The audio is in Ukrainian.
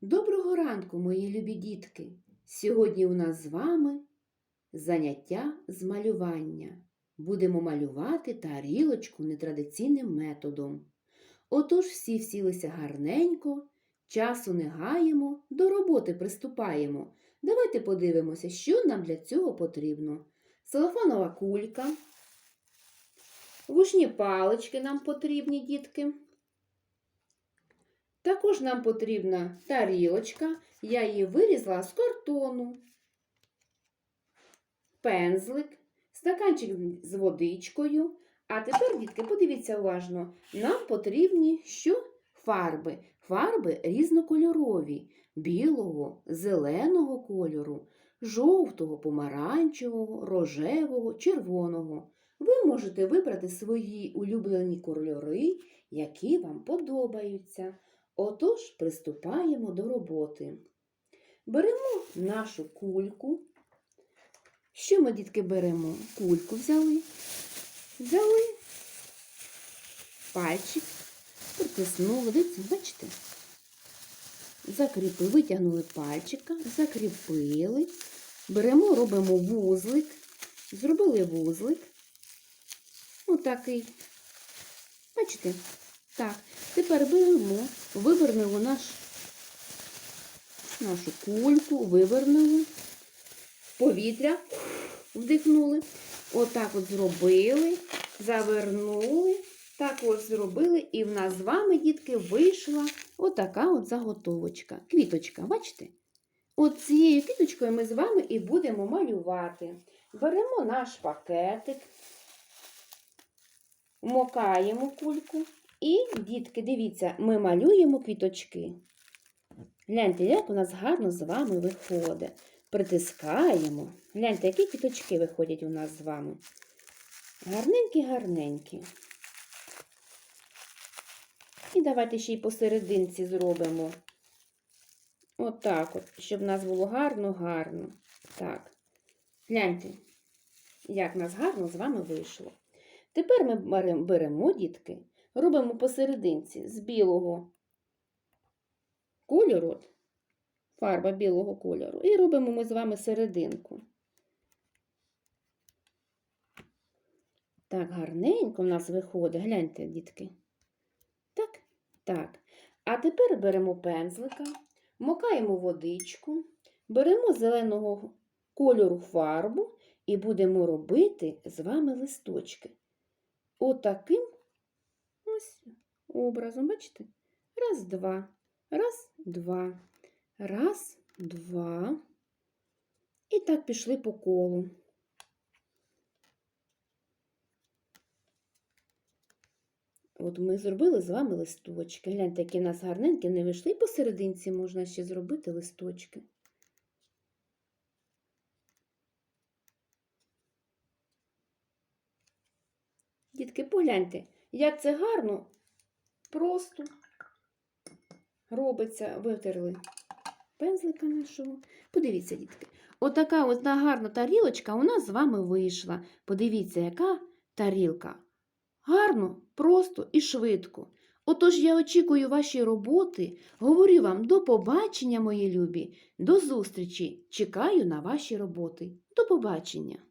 Доброго ранку, мої любі дітки! Сьогодні у нас з вами заняття з малювання. Будемо малювати тарілочку нетрадиційним методом. Отож всі сілися гарненько, часу не гаємо, до роботи приступаємо. Давайте подивимося, що нам для цього потрібно. Целофанова кулька, вушні палички нам потрібні, дітки. Також нам потрібна тарілочка, я її вирізала з картону, пензлик, стаканчик з водичкою. А тепер, дітки, подивіться уважно, нам потрібні що? Фарби. Фарби різнокольорові, білого, зеленого кольору, жовтого, помаранчевого, рожевого, червоного. Ви можете вибрати свої улюблені кольори, які вам подобаються. Отож, приступаємо до роботи. Беремо нашу кульку. Що ми, дітки, беремо? Кульку взяли, взяли пальчик, притиснули, дивіться, бачите? Закріпили, витягнули пальчика, закріпили. Беремо, робимо вузлик, зробили вузлик. Отакий. Бачите? Так, тепер беремо, вивернемо наш, нашу кульку, вивернули, повітря вдихнули. Отак от зробили, завернули, так ось зробили, і в нас з вами, дітки, вийшла отака от заготовочка. Квіточка, бачите? От цією квіточкою ми з вами і будемо малювати. Беремо наш пакетик, вмокаємо кульку. І, дітки, дивіться, ми малюємо квіточки. Гляньте, як у нас гарно з вами виходить. Притискаємо. Гляньте, які квіточки виходять у нас з вами. Гарненькі-гарненькі. І давайте ще й посерединці зробимо. Отак от, щоб в нас було гарно-гарно. Так. Гляньте, як в нас гарно з вами вийшло. Тепер ми беремо, дітки, робимо посерединці з білого кольору, фарба білого кольору, і робимо ми з вами серединку. Так, гарненько в нас виходить, гляньте, дітки. Так, так. А тепер беремо пензлика, мокаємо водичку, беремо зеленого кольору фарбу і будемо робити з вами листочки. Отаким ось образом, бачите? Раз, два, раз, два, раз, два. І так пішли по колу. От ми зробили з вами листочки. Гляньте, які в нас гарненькі, не вийшли. І посерединці можна ще зробити листочки. Дітки, погляньте, як це гарно, просто робиться, витерли пензлика нашого. Подивіться, дітки. Отака одна гарна тарілочка у нас з вами вийшла. Подивіться, яка тарілка. Гарно, просто і швидко. Отож я очікую ваші роботи. Говорю вам до побачення, мої любі, до зустрічі. Чекаю на ваші роботи. До побачення!